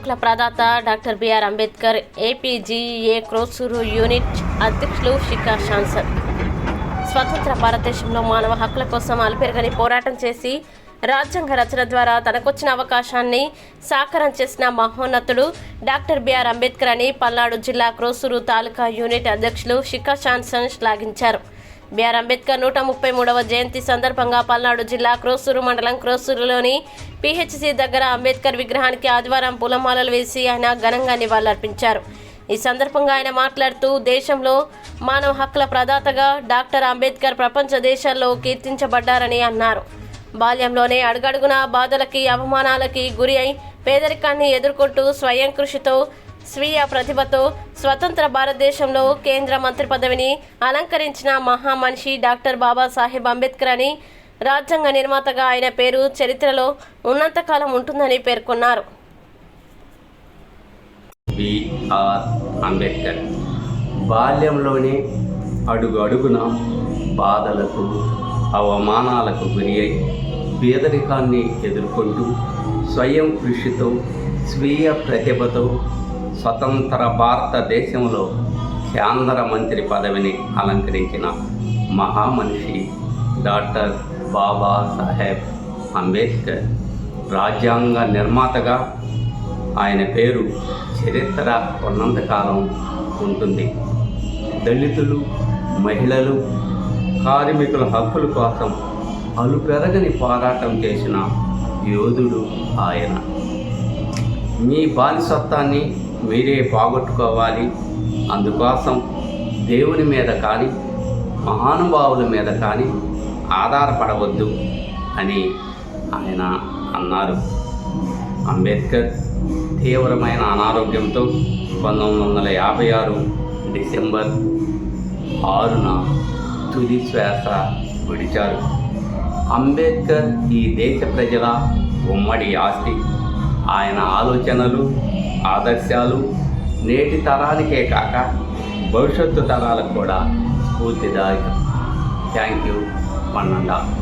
హక్కుల ప్రదాత doctor BR Ambedkar APGA Krosuru unit అధ్యక్షులు షికా షాన్సన్ స్వతంత్ర భారతదేశంలో మానవ హక్కుల కోసం అలుపెరగని పోరాటం చేసి రాజ్యాంగ రచన ద్వారా తనకొచ్చిన అవకాశాన్ని సాకారం చేసిన మహోన్నతుడు డాక్టర్ బిఆర్ అంబేద్కర్ అని పల్నాడు జిల్లా క్రోసూరు తాలూకా యూనిట్ అధ్యక్షులు షికా షాన్సన్ శ్లాఘించారు. బిఆర్ అంబేద్కర్ నూట ముప్పై మూడవ జయంతి సందర్భంగా పల్నాడు జిల్లా క్రోసూరు మండలం క్రోసూరులోని పిహెచ్సి దగ్గర అంబేద్కర్ విగ్రహానికి ఆదివారం పూలమాలలు వేసి ఆయన ఘనంగా నివాళులర్పించారు. ఈ సందర్భంగా ఆయన మాట్లాడుతూ దేశంలో మానవ హక్కుల ప్రదాతగా డాక్టర్ అంబేద్కర్ ప్రపంచ దేశాల్లో కీర్తించబడ్డారని అన్నారు. బాల్యంలోనే అడుగడుగున బాధలకి అవమానాలకి గురి అయి పేదరికాన్ని ఎదుర్కొంటూ స్వయం కృషితో స్వీయ ప్రతిభతో స్వతంత్ర భారతదేశంలో కేంద్ర మంత్రి పదవిని అలంకరించిన మహామనిషి డాక్టర్ బాబాసాహెబ్ అంబేద్కర్ అని రాజ్యాంగ నిర్మాతగా ఆయన పేరు చరిత్రలో ఉన్నంతకాలం ఉంటుందని పేర్కొన్నారు. బిఆర్ అంబేద్కర్. బాల్యంలోనే అడుగు అడుగున బాధలకు అవమానాలకు గురి అయి పేదరికాన్ని ఎదుర్కొంటూ స్వయం కృషితో స్వీయ ప్రతిభతో స్వతంత్ర భారతదేశంలో కేంద్ర మంత్రి పదవిని అలంకరించిన మహామనిషి డాక్టర్ బాబాసాహెబ్ అంబేద్కర్ రాజ్యాంగ నిర్మాతగా ఆయన పేరు చరిత్ర ఉన్నంతకాలం ఉంటుంది. దళితులు మహిళలు కార్మికుల హక్కుల కోసం అలుపెరగని పోరాటం చేసిన యోధుడు ఆయన. మీ బానిసత్వాన్ని మీరే పోగొట్టుకోవాలి అందుకోసం దేవుని మీద కానీ మహానుభావుల మీద కానీ ఆధారపడవద్దు అని ఆయన అన్నారు. అంబేద్కర్ తీవ్రమైన అనారోగ్యంతో పంతొమ్మిది వందల యాభై ఆరు డిసెంబర్ ఆరున తుది శ్వాస విడిచారు. అంబేద్కర్ ఈ దేశ ప్రజల ఉమ్మడి ఆస్తి. ఆయన ఆలోచనలు ఆదర్శాలు నేటి తరానికే కాక భవిష్యత్తు తరాలకు కూడా స్ఫూర్తిదాయకం. Thank you మన్నండా.